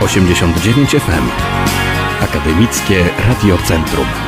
89 FM. Akademickie Radio Centrum.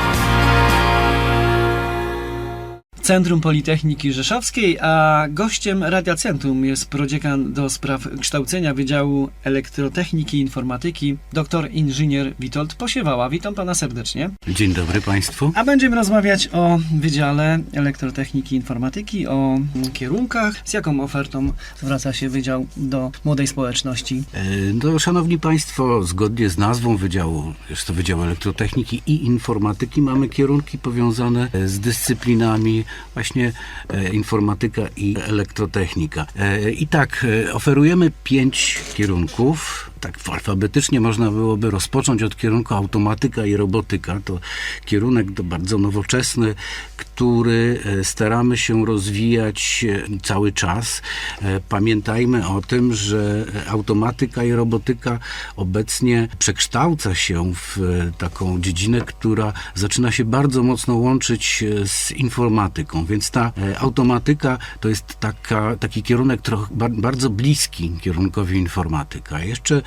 Centrum Politechniki Rzeszowskiej, a gościem Radia Centrum jest prodziekan do spraw kształcenia Wydziału Elektrotechniki i Informatyki, dr inżynier Witold Posiewała. Witam pana serdecznie. Dzień dobry Państwu. A będziemy rozmawiać o Wydziale Elektrotechniki i Informatyki, o kierunkach, z jaką ofertą zwraca się Wydział do młodej społeczności. E, No, szanowni Państwo, zgodnie z nazwą Wydziału, jest to Wydział Elektrotechniki i Informatyki, mamy kierunki powiązane e, z dyscyplinami właśnie e, informatyka i elektrotechnika. E, I tak, e, oferujemy pięć kierunków. Tak alfabetycznie można byłoby rozpocząć od kierunku automatyka i robotyka. To kierunek to bardzo nowoczesny, który e, staramy się rozwijać e, cały czas. E, Pamiętajmy o tym, że automatyka i robotyka obecnie przekształca się w taką dziedzinę, która zaczyna się bardzo mocno łączyć z informatyką. Więc ta automatyka to jest taka, taki kierunek trochę ba- bardzo bliski kierunkowi informatyka. Jeszcze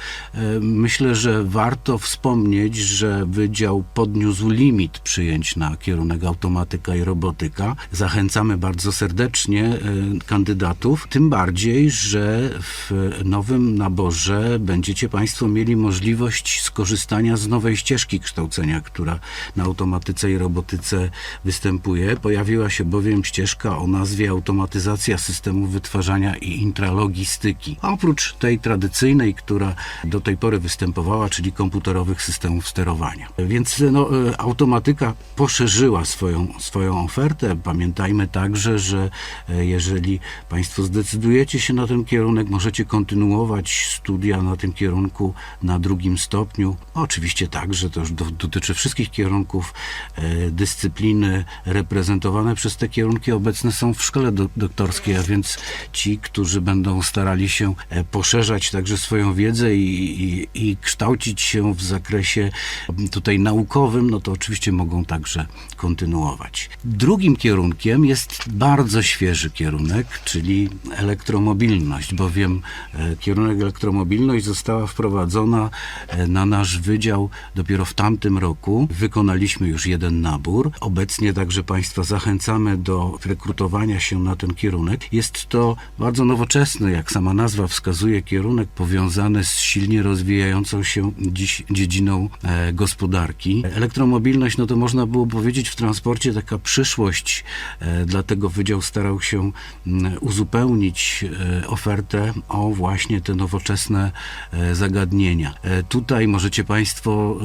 myślę, że warto wspomnieć, że Wydział podniósł limit przyjęć na kierunek automatyka i robotyka. Zachęcamy bardzo serdecznie e, kandydatów, tym bardziej, że w nowym naborze będziecie Państwo mieli możliwość skorzystania z nowej ścieżki kształcenia, która na automatyce i robotyce występuje. Pojawiła się bowiem ścieżka o nazwie Automatyzacja systemów wytwarzania i intralogistyki. Oprócz tej tradycyjnej, która do tej pory występowała, czyli komputerowych systemów sterowania. Więc no, e, automatyka poszerzyła swoją, swoją ofertę. Pamiętajmy także, że e, jeżeli Państwo zdecydujecie się na ten kierunek, możecie kontynuować studia na tym kierunku na drugim stopniu. Oczywiście także to już do, dotyczy wszystkich kierunków. E, dyscypliny reprezentowane przez te kierunki obecne są w szkole do, doktorskiej, a więc ci, którzy będą starali się poszerzać także swoją wiedzę i, i, i kształcić się w zakresie tutaj naukowym, no to oczywiście mogą także kontynuować. Drugim kierunkiem jest bardzo świeży kierunek, czyli elektromobilność, bowiem e, kierunek elektromobilność została wprowadzona e, na nasz wydział dopiero w tamtym roku. Wykonaliśmy już jeden nabór. Obecnie także Państwa zachęcamy do rekrutowania się na ten kierunek. Jest to bardzo nowoczesny, jak sama nazwa wskazuje, kierunek powiązany z silnie rozwijającą się dziś dziedziną e, gospodarki. Elektromobilność, no to można było powiedzieć w transporcie taka przyszłość, e, dlatego Wydział starał się uzupełnić e, ofertę o właśnie te nowoczesne zagadnienia. Tutaj możecie Państwo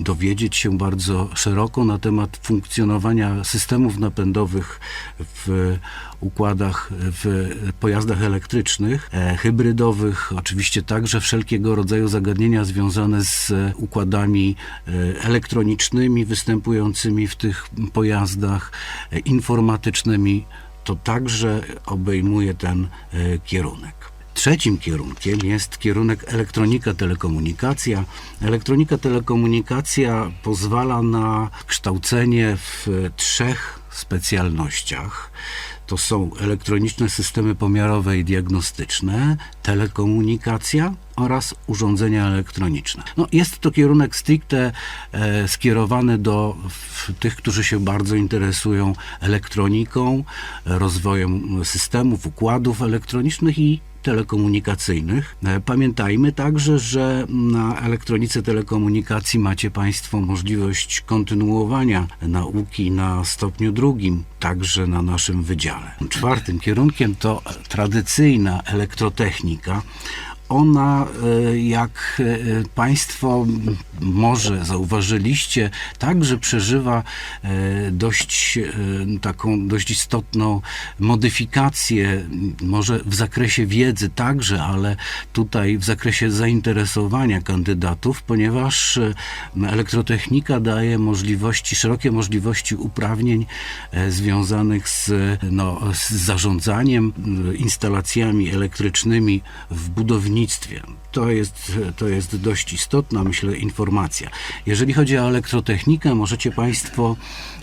dowiedzieć się bardzo szeroko na temat funkcjonowania systemów napędowych w układach, w pojazdach elektrycznych, e, hybrydowych, oczywiście także wszelkiego rodzaju zagadnienia związane z układami e, elektronicznymi występującymi w tych pojazdach, e, informatycznymi. To także obejmuje ten e, kierunek. Trzecim kierunkiem jest kierunek elektronika telekomunikacja. Elektronika telekomunikacja pozwala na kształcenie w trzech specjalnościach. To są elektroniczne systemy pomiarowe i diagnostyczne, telekomunikacja oraz urządzenia elektroniczne. No, jest to kierunek stricte e, skierowany do w, tych, którzy się bardzo interesują elektroniką, rozwojem systemów, układów elektronicznych i telekomunikacyjnych. E, Pamiętajmy także, że na elektronice telekomunikacji macie Państwo możliwość kontynuowania nauki na stopniu drugim, także na naszym wydziale. Czwartym kierunkiem to tradycyjna elektrotechnika ona, e, jak e, Państwo może zauważyliście, także przeżywa e, dość taką dość istotną modyfikację, może w zakresie wiedzy także, ale tutaj w zakresie zainteresowania kandydatów, ponieważ elektrotechnika daje możliwości, szerokie możliwości uprawnień związanych z, no, z zarządzaniem instalacjami elektrycznymi w budownictwie, To jest, to jest dość istotna, myślę, informacja. Jeżeli chodzi o elektrotechnikę, możecie Państwo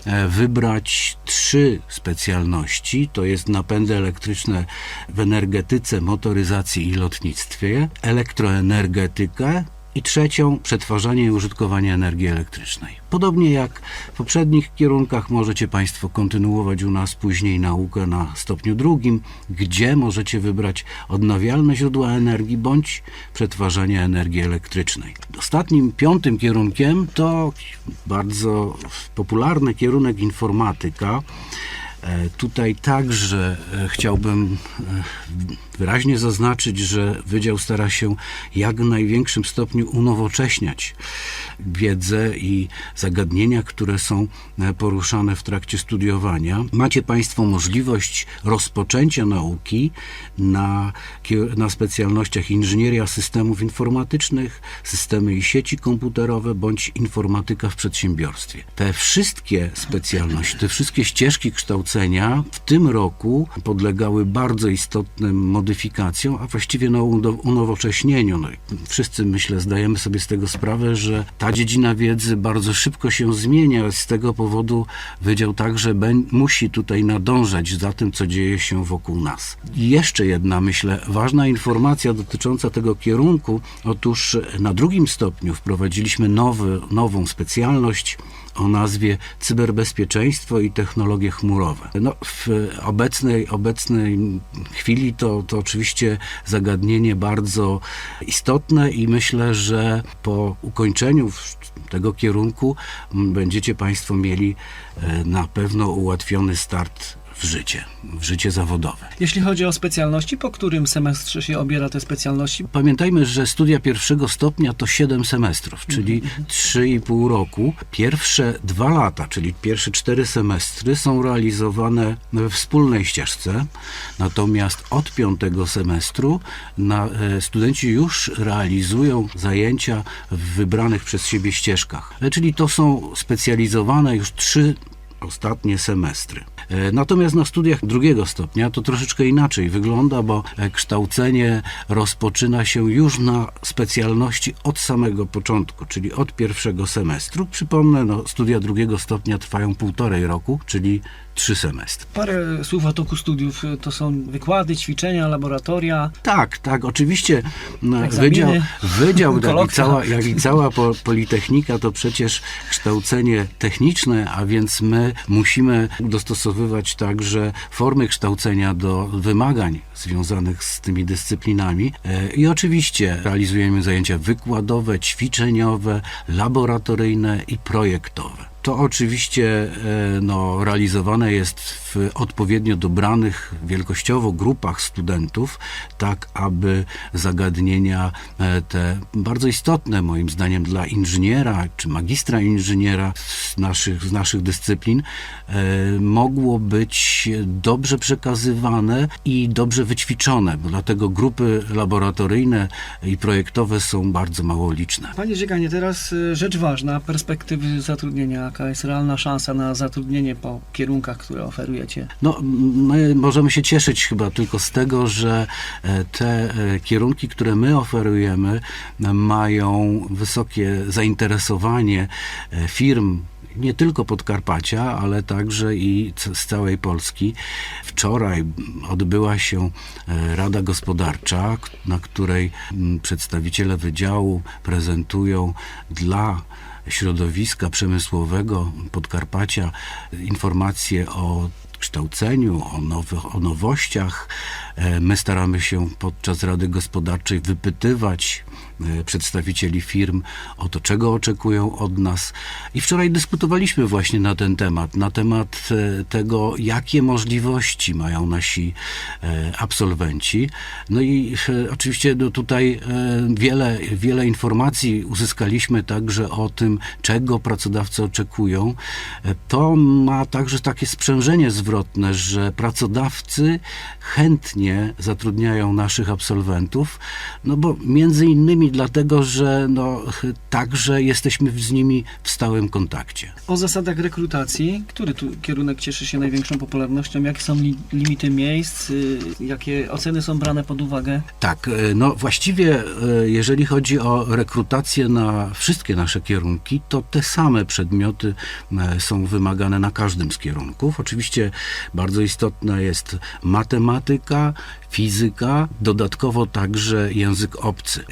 e, wybrać trzy specjalności. To jest napędy elektryczne w energetyce, motoryzacji i lotnictwie, elektroenergetykę i trzecią przetwarzanie i użytkowanie energii elektrycznej. Podobnie jak w poprzednich kierunkach możecie Państwo kontynuować u nas później naukę na stopniu drugim, gdzie możecie wybrać odnawialne źródła energii bądź przetwarzanie energii elektrycznej. Ostatnim, piątym kierunkiem to bardzo popularny kierunek informatyka. E, Tutaj także e, chciałbym e, wyraźnie zaznaczyć, że Wydział stara się jak w największym stopniu unowocześniać wiedzę i zagadnienia, które są e, poruszane w trakcie studiowania. Macie Państwo możliwość rozpoczęcia nauki na, na specjalnościach inżynieria systemów informatycznych, systemy i sieci komputerowe bądź informatyka w przedsiębiorstwie. Te wszystkie specjalności, te wszystkie ścieżki kształcenia w tym roku podlegały bardzo istotnym modyfikacjom, a właściwie no, uno- unowocześnieniu. No, wszyscy, myślę, zdajemy sobie z tego sprawę, że ta dziedzina wiedzy bardzo szybko się zmienia. Z tego powodu Wydział także musi tutaj nadążać za tym, co dzieje się wokół nas. I jeszcze jedna, myślę, ważna informacja dotycząca tego kierunku. Otóż na drugim stopniu wprowadziliśmy nowy, nową specjalność o nazwie cyberbezpieczeństwo i technologie chmurowe. No, w obecnej, obecnej chwili to, to oczywiście zagadnienie bardzo istotne i myślę, że po ukończeniu tego kierunku będziecie Państwo mieli e, na pewno ułatwiony start w życie, w życie zawodowe. Jeśli chodzi o specjalności, po którym semestrze się obiera te specjalności? Pamiętajmy, że studia pierwszego stopnia to 7 semestrów, czyli 3,5 roku. Pierwsze dwa lata, czyli pierwsze cztery semestry są realizowane we wspólnej ścieżce, natomiast od piątego semestru na, e, studenci już realizują zajęcia w wybranych przez siebie ścieżkach. E, Czyli to są specjalizowane już trzy ostatnie semestry. E, Natomiast na studiach drugiego stopnia to troszeczkę inaczej wygląda, bo e, kształcenie rozpoczyna się już na specjalności od samego początku, czyli od pierwszego semestru. Przypomnę, no, studia drugiego stopnia trwają półtorej roku, czyli trzy semestry. Parę słów o toku studiów. To są wykłady, ćwiczenia, laboratoria. Tak, tak, oczywiście no, Egzaminy, wydział, wydział jak, i cała, jak i cała po, Politechnika to przecież kształcenie techniczne, a więc my musimy dostosowywać także formy kształcenia do wymagań związanych z tymi dyscyplinami E, i oczywiście realizujemy zajęcia wykładowe, ćwiczeniowe, laboratoryjne i projektowe. To oczywiście e, no, realizowane jest w odpowiednio dobranych wielkościowo grupach studentów, tak aby zagadnienia e, te bardzo istotne moim zdaniem dla inżyniera czy magistra inżyniera z naszych, z naszych dyscyplin e, mogło być dobrze przekazywane i dobrze wyćwiczone, dlatego grupy laboratoryjne i projektowe są bardzo mało liczne. Panie Dziekanie, teraz rzecz ważna, perspektywy zatrudnienia. Jaka jest realna szansa na zatrudnienie po kierunkach, które oferujecie? No, my możemy się cieszyć chyba tylko z tego, że e, te e, kierunki, które my oferujemy, mają wysokie zainteresowanie e, firm. Nie tylko Podkarpacia, ale także i z całej Polski. Wczoraj odbyła się Rada Gospodarcza, na której przedstawiciele wydziału prezentują dla środowiska przemysłowego Podkarpacia informacje o kształceniu, o, o nowościach. E, My staramy się podczas Rady Gospodarczej wypytywać e, przedstawicieli firm o to, czego oczekują od nas. I wczoraj dyskutowaliśmy właśnie na ten temat, na temat e, tego, jakie możliwości mają nasi absolwenci. No i oczywiście no tutaj wiele, wiele informacji uzyskaliśmy także o tym, czego pracodawcy oczekują. To ma także takie sprzężenie z odwrotne, że pracodawcy chętnie zatrudniają naszych absolwentów, no bo między innymi dlatego, że no, także jesteśmy z nimi w stałym kontakcie. O zasadach rekrutacji, który tu kierunek cieszy się największą popularnością? Jakie są li, limity miejsc? y, Jakie oceny są brane pod uwagę? Tak, e, no właściwie e, jeżeli chodzi o rekrutację na wszystkie nasze kierunki, to te same przedmioty są wymagane na każdym z kierunków. Oczywiście bardzo istotna jest matematyka, fizyka, dodatkowo także język obcy.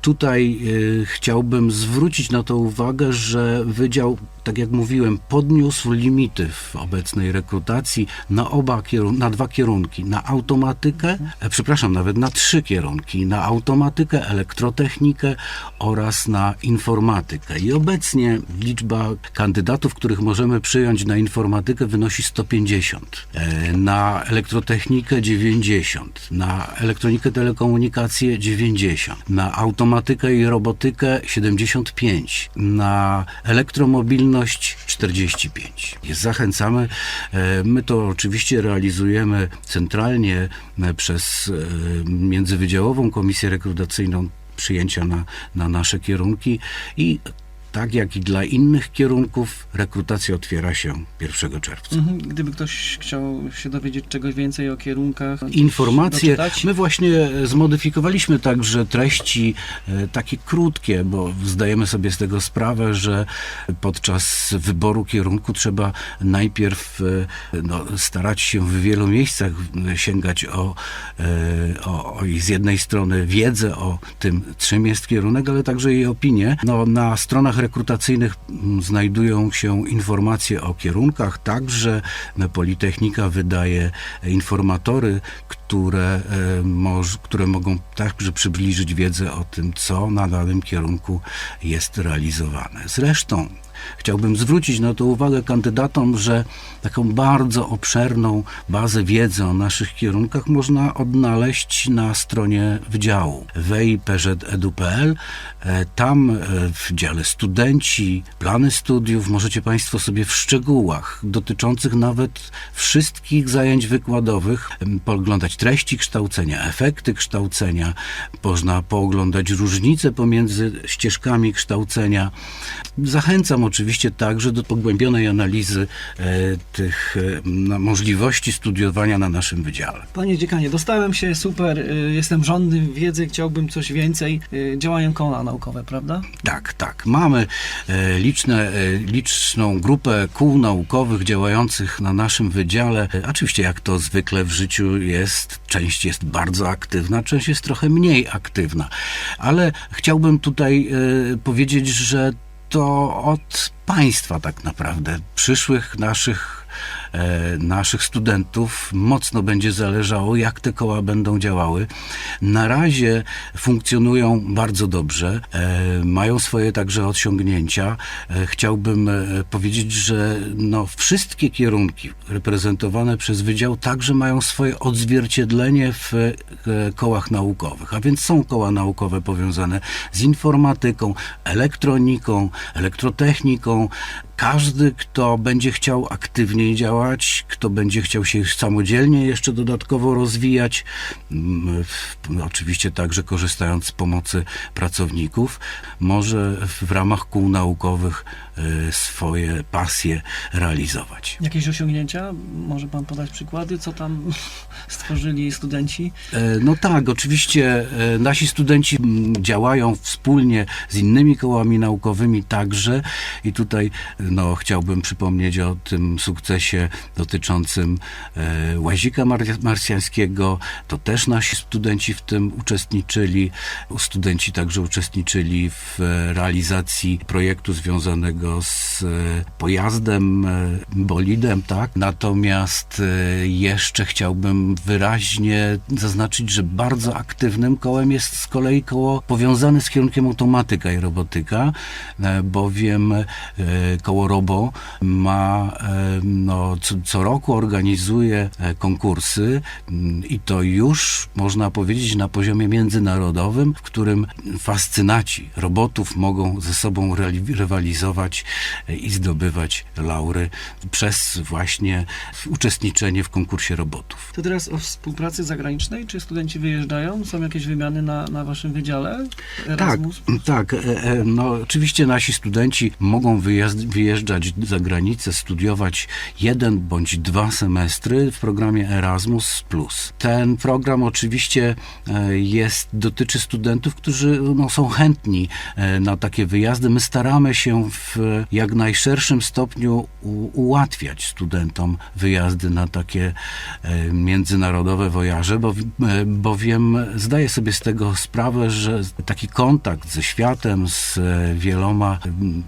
Tutaj e, chciałbym zwrócić na to uwagę, że wydział, tak jak mówiłem, podniósł limity w obecnej rekrutacji na oba kierunki, na dwa kierunki, na automatykę, e, przepraszam, nawet na trzy kierunki, na automatykę, elektrotechnikę oraz na informatykę. I obecnie liczba kandydatów, których możemy przyjąć na informatykę wynosi 150, e, na elektrotechnikę 90, na elektronikę, telekomunikację 90, na automatykę i robotykę 75, na elektromobilność 45. Zachęcamy. E, My to oczywiście realizujemy centralnie e, przez e, międzywydziałową komisję rekrutacyjną przyjęcia na, na nasze kierunki i tak jak i dla innych kierunków, rekrutacja otwiera się 1 czerwca. Mhm. Gdyby ktoś chciał się dowiedzieć czegoś więcej o kierunkach, Informacje. doczytać? My właśnie zmodyfikowaliśmy także treści e, takie krótkie, bo zdajemy sobie z tego sprawę, że podczas wyboru kierunku trzeba najpierw e, no, starać się w wielu miejscach e, sięgać o, e, o, o z jednej strony wiedzę o tym, czym jest kierunek, ale także i opinię. No, na stronach rekrutacyjnych znajdują się informacje o kierunkach, także Politechnika wydaje informatory, które, e, które mogą także przybliżyć wiedzę o tym, co na danym kierunku jest realizowane. Zresztą chciałbym zwrócić na to uwagę kandydatom, że taką bardzo obszerną bazę wiedzy o naszych kierunkach można odnaleźć na stronie wydziału wipz.edu.pl. E, Tam e, w dziale studenci, plany studiów możecie Państwo sobie w szczegółach dotyczących nawet wszystkich zajęć wykładowych pooglądać treści kształcenia, efekty kształcenia, można pooglądać różnice pomiędzy ścieżkami kształcenia. Zachęcam oczywiście także do pogłębionej analizy e, tych e, no, możliwości studiowania na naszym wydziale. Panie dziekanie, dostałem się, super, y, jestem żądny wiedzy, chciałbym coś więcej. Działają koła naukowe, prawda? Tak, tak. Mamy e, liczne, e, liczną grupę kół naukowych działających na naszym wydziale. E, Oczywiście, jak to zwykle w życiu jest, część jest bardzo aktywna, część jest trochę mniej aktywna. Ale chciałbym tutaj e, powiedzieć, że to od państwa tak naprawdę, przyszłych naszych naszych studentów mocno będzie zależało, jak te koła będą działały. Na razie funkcjonują bardzo dobrze, e, mają swoje także osiągnięcia. E, Chciałbym e, powiedzieć, że no, wszystkie kierunki reprezentowane przez Wydział także mają swoje odzwierciedlenie w e, kołach naukowych, a więc są koła naukowe powiązane z informatyką, elektroniką, elektrotechniką. Każdy, kto będzie chciał aktywniej działać, kto będzie chciał się samodzielnie jeszcze dodatkowo rozwijać, mm, oczywiście także korzystając z pomocy pracowników, może w ramach kół naukowych e, swoje pasje realizować. Jakieś osiągnięcia? Może pan podać przykłady, co tam stworzyli studenci? E, No tak, oczywiście e, nasi studenci mm, działają wspólnie z innymi kołami naukowymi także i tutaj no, chciałbym przypomnieć o tym sukcesie dotyczącym e, łazika mar- marsjańskiego. To też nasi studenci w tym uczestniczyli. Studenci także uczestniczyli w realizacji projektu związanego z e, pojazdem, e, bolidem, tak? Natomiast jeszcze chciałbym wyraźnie zaznaczyć, że bardzo aktywnym kołem jest z kolei koło powiązane z kierunkiem automatyka i robotyka, bowiem koło Robo ma no, co, co, co roku organizuje e, konkursy mm, i to już można powiedzieć na poziomie międzynarodowym, w którym fascynaci robotów mogą ze sobą rywalizować e, i zdobywać laury przez właśnie uczestniczenie w konkursie robotów. To teraz o współpracy zagranicznej. Czy studenci wyjeżdżają? Są jakieś wymiany na, na waszym wydziale? Erasmus? Tak, tak. No, oczywiście nasi studenci mogą wyjeżdżać za granicę, studiować jeden bądź dwa semestry w programie Erasmus. Ten program oczywiście e, jest, dotyczy studentów, którzy no, są chętni e, na takie wyjazdy. My staramy się w jak najszerszym stopniu ułatwiać studentom wyjazdy na takie e, międzynarodowe wojaże, bo, bowiem zdaję sobie z tego sprawę, że taki kontakt ze światem, z wieloma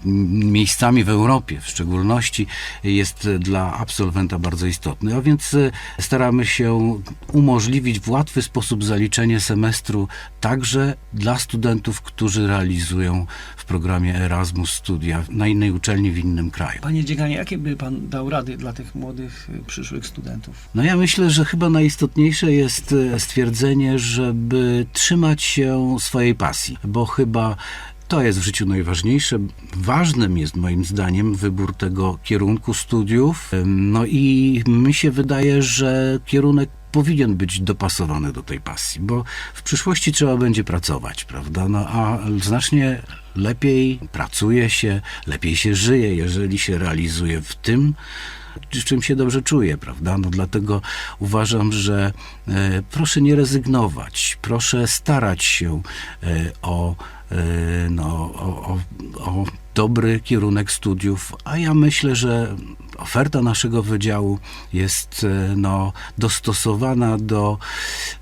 miejscami w Europie w szczególności jest dla absolwenta bardzo istotny. A więc e, staramy się umożliwić w łatwy sposób zaliczenie semestru także dla studentów, którzy realizują w programie Erasmus studia na innej uczelni w innym kraju. Panie dziekanie, jakie by pan dał rady dla tych młodych y, przyszłych studentów? No ja myślę, że chyba najistotniejsze jest e, stwierdzenie, żeby trzymać się swojej pasji, bo chyba to jest w życiu najważniejsze. Ważnym jest moim zdaniem wybór tego kierunku studiów. No i mi się wydaje, że kierunek powinien być dopasowany do tej pasji, bo w przyszłości trzeba będzie pracować, prawda? No a znacznie lepiej pracuje się, lepiej się żyje, jeżeli się realizuje w tym, czym się dobrze czuję, prawda? No dlatego uważam, że e, proszę nie rezygnować, proszę starać się e, o, no, o, o, o dobry kierunek studiów, a ja myślę, że oferta naszego wydziału jest e, no, dostosowana do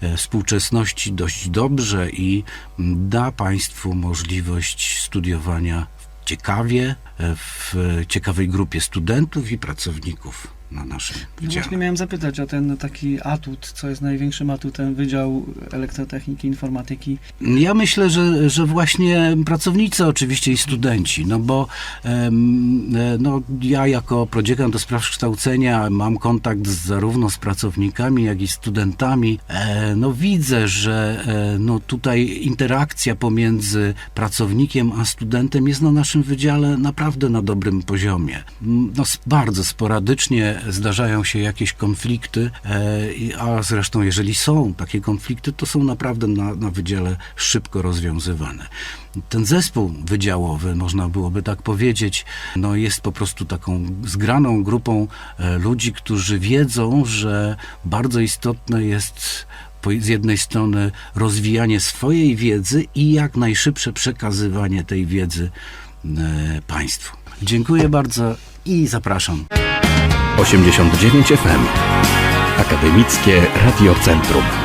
e, współczesności dość dobrze i da Państwu możliwość studiowania ciekawie, e, w ciekawej grupie studentów i pracowników na naszym No wydziale. właśnie miałem zapytać o ten taki atut, co jest największym atutem Wydziału Elektrotechniki Informatyki. Ja myślę, że, że właśnie pracownicy oczywiście i studenci, no bo em, e, no, ja jako prodziekant do spraw kształcenia mam kontakt z, zarówno z pracownikami, jak i studentami. E, no widzę, że e, no, tutaj interakcja pomiędzy pracownikiem a studentem jest na naszym wydziale naprawdę na dobrym poziomie. No, bardzo sporadycznie zdarzają się jakieś konflikty, e, a zresztą jeżeli są takie konflikty, to są naprawdę na, na wydziale szybko rozwiązywane. Ten zespół wydziałowy, można byłoby tak powiedzieć, no jest po prostu taką zgraną grupą e, ludzi, którzy wiedzą, że bardzo istotne jest z jednej strony rozwijanie swojej wiedzy i jak najszybsze przekazywanie tej wiedzy e, państwu. Dziękuję bardzo i zapraszam. 89 FM. Akademickie Radio Centrum.